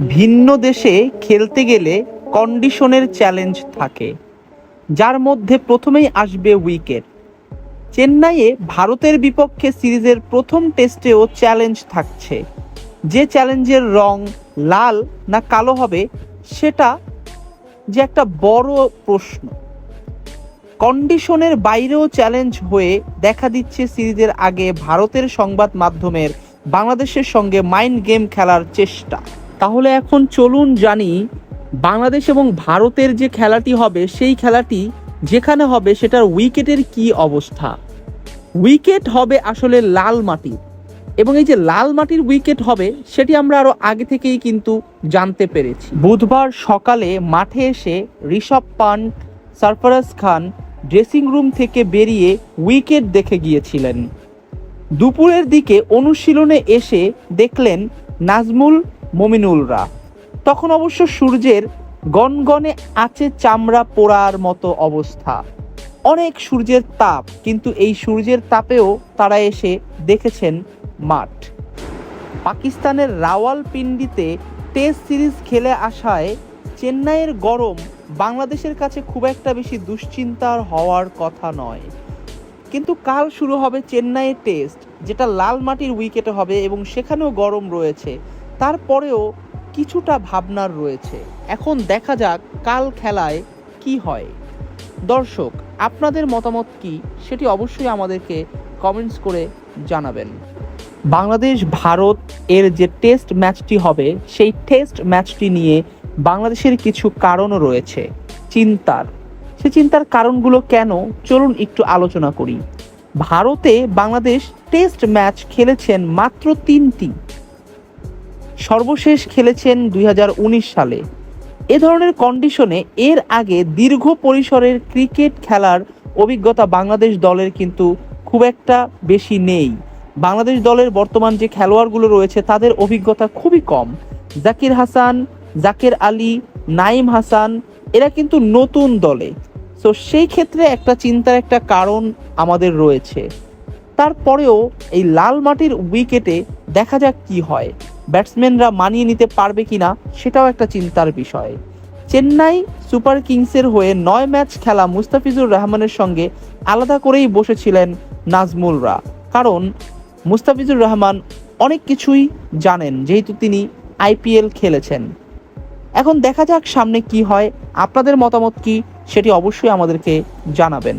ভিন্ন দেশে খেলতে গেলে কন্ডিশনের চ্যালেঞ্জ থাকে, যার মধ্যে প্রথমেই আসবে উইকেট। চেন্নাইয়ে ভারতের বিপক্ষে সিরিজের প্রথম টেস্টেও চ্যালেঞ্জ থাকছে। যে চ্যালেঞ্জের রং লাল না কালো হবে, সেটা যে একটা বড় প্রশ্ন। কন্ডিশনের বাইরেও চ্যালেঞ্জ হয়ে দেখা দিচ্ছে সিরিজের আগে ভারতের সংবাদ মাধ্যমের বাংলাদেশের সঙ্গে মাইন্ড গেম খেলার চেষ্টা। তাহলে এখন চলুন জানি বাংলাদেশ এবং ভারতের যে খেলাটি হবে, সেই খেলাটি যেখানে হবে সেটার উইকেটের কি অবস্থা? উইকেট হবে আসলে লাল মাটির এবং এই যে লাল মাটির উইকেট হবে সেটি আমরা আরও আগে থেকেই কিন্তু জানতে পেরেছি। বুধবার সকালে মাঠে এসে ঋষভ পান্ট, সরফরাজ খান ড্রেসিং রুম থেকে বেরিয়ে উইকেট দেখে গিয়েছিলেন। দুপুরের দিকে অনুশীলনে এসে দেখলেন নাজমুল মমিনুলরা। তখন অবশ্য সূর্যের গনগনে আছে চামড়া পোড়ার মতো অবস্থা। অনেক সূর্যের তাপ, কিন্তু এই সূর্যের তাপেও তারা এসে দেখেছেন মাঠ। পাকিস্তানের রাওয়ালপিন্ডিতে টেস্ট সিরিজ খেলে আসায় চেন্নাইয়ের গরম বাংলাদেশের কাছে খুব একটা বেশি দুশ্চিন্তার হওয়ার কথা নয়। কিন্তু কাল শুরু হবে চেন্নাইয়ের টেস্ট। যেটা লাল মাটির উইকেটে হবে এবং সেখানেও গরম রয়েছে। তারপরেও কিছুটা ভাবনার রয়েছে। এখন দেখা যাক কাল খেলায় কি হয়। দর্শক, আপনাদের মতামত কি? সেটি অবশ্যই আমাদেরকে কমেন্টস করে জানাবেন। বাংলাদেশ, ভারত এর যে টেস্ট ম্যাচটি হবে, সেই টেস্ট ম্যাচটি নিয়ে বাংলাদেশের কিছু কারণও রয়েছে। চিন্তার। সে চিন্তার কারণগুলো কেন? চলুন একটু আলোচনা করি। ভারতে বাংলাদেশ টেস্ট ম্যাচ খেলেছেন মাত্র তিনটি। সর্বশেষ খেলেছেন দুই হাজার উনিশ সালে। এ ধরনের কন্ডিশনে এর আগে দীর্ঘ পরিসরের ক্রিকেট খেলার অভিজ্ঞতা বাংলাদেশ দলের কিন্তু খুব একটা বেশি নেই। বাংলাদেশ দলের বর্তমান যে খেলোয়াড়গুলো রয়েছে, তাদের অভিজ্ঞতা খুবই কম। জাকির হাসান, জাকের আলী নাইম হাসান, এরা কিন্তু নতুন দলে। তো সেই ক্ষেত্রে একটা চিন্তার একটা কারণ আমাদের রয়েছে। তারপরেও এই লাল মাটির উইকেটে দেখা যাক কি হয়। ব্যাটসম্যানরা মানিয়ে নিতে পারবে কিনা, সেটাও একটা চিন্তার বিষয়। চেন্নাই সুপার কিংসের হয়ে নয় ম্যাচ খেলা মুস্তাফিজুর রহমানের সঙ্গে আলাদা করেই বসেছিলেন নাজমুলরা। কারণ মুস্তাফিজুর রহমান অনেক কিছুই জানেন, যেহেতু তিনি আইপিএল খেলেছেন। এখন দেখা যাক সামনে কি হয়। আপনাদের মতামত কি? সেটি অবশ্যই আমাদেরকে জানাবেন।